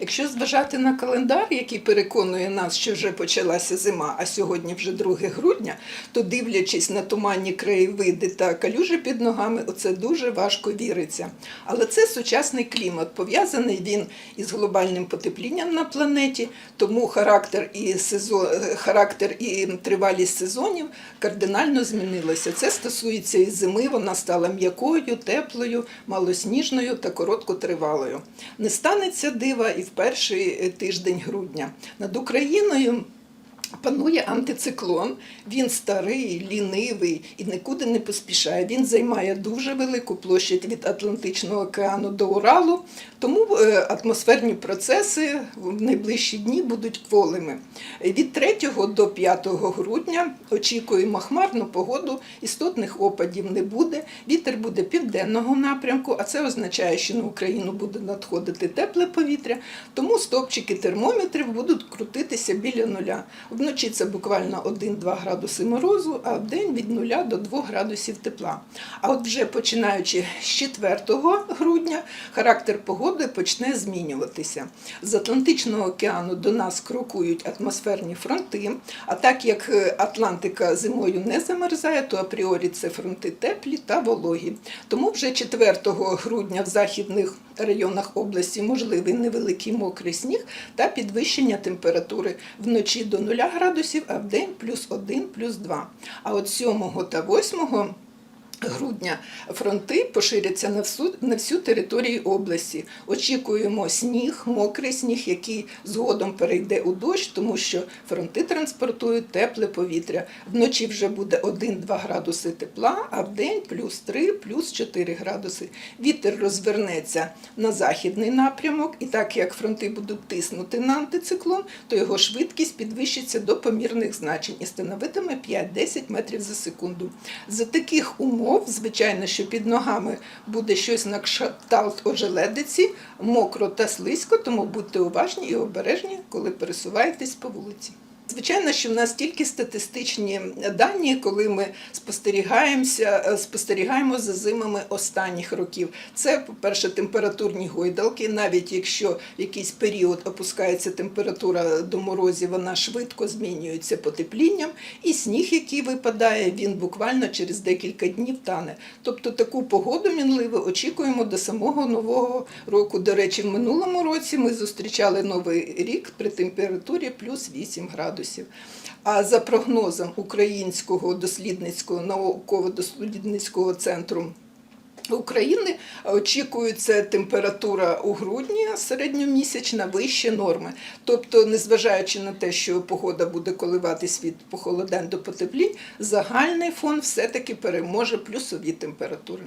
Якщо зважати на календар, який переконує нас, що вже почалася зима, а сьогодні вже 2 грудня, то дивлячись на туманні краєвиди та калюжі під ногами, оце дуже важко віриться. Але це сучасний клімат. Пов'язаний він із глобальним потеплінням на планеті, тому характер і сезон, характер і тривалість сезонів кардинально змінилися. Це стосується і зими, вона стала м'якою, теплою, малосніжною та короткотривалою. Не станеться дива і в перший тиждень грудня. Над Україною Панує антициклон, він старий, лінивий і нікуди не поспішає. Він займає дуже велику площадь від Атлантичного океану до Уралу, тому е, атмосферні процеси в найближчі дні будуть кволими. Від 3 до 5 грудня очікуємо хмарну погоду, істотних опадів не буде. Вітер буде південного напрямку, а це означає, що на Україну буде надходити тепле повітря, тому стопчики термометрів будуть крутитися біля нуля. Вночі це буквально 1-2 градуси морозу, а вдень від 0 до 2 градусів тепла. А от вже починаючи з 4 грудня характер погоди почне змінюватися. З Атлантичного океану до нас крокують атмосферні фронти. А так як е, Атлантика зимою не замерзає, то апріорі це фронти теплі та вологі. Тому вже 4 грудня в західних районах області можливий невеликий мокрий сніг та підвищення температури вночі до 0 градусів, а вдень плюс 1, плюс 2. А от 7 та 8 грудня фронти поширяться на всю, на всю територію області. Очікуємо сніг, мокрий сніг, який згодом перейде у дощ, тому що фронти транспортують тепле повітря. Вночі вже буде 1-2 градуси тепла, а вдень плюс 3, плюс 4 градуси. Вітер розвернеться на західний напрямок, і так як фронти будуть тиснути на антициклон, то його швидкість підвищиться до помірних значень і становитиме 5-10 метрів за секунду. За таких умов, звичайно, що під ногами буде щось на кшталт ожеледиці, мокро та слизько, тому будьте уважні і обережні, коли пересуваєтесь по вулиці. Звичайно, що в нас тільки статистичні дані, коли ми спостерігаємося, е, спостерігаємо за зимами останніх років. Це, по-перше, температурні гойдалки. Навіть якщо в якийсь період опускається температура до морозів, вона швидко змінюється потеплінням, і сніг, який випадає, він буквально через декілька днів тане. Тобто таку погоду мінливу очікуємо до самого нового року. До речі, в минулому році ми зустрічали новий рік при температурі плюс 8 градусів. А за прогнозом Українського дослідницького науково-дослідницького центру України очікується температура у грудні середньомісячна вище норми. Тобто, незважаючи на те, що погода буде коливатись від похолодань до потеплінь, загальний фон все-таки переможе плюсові температури.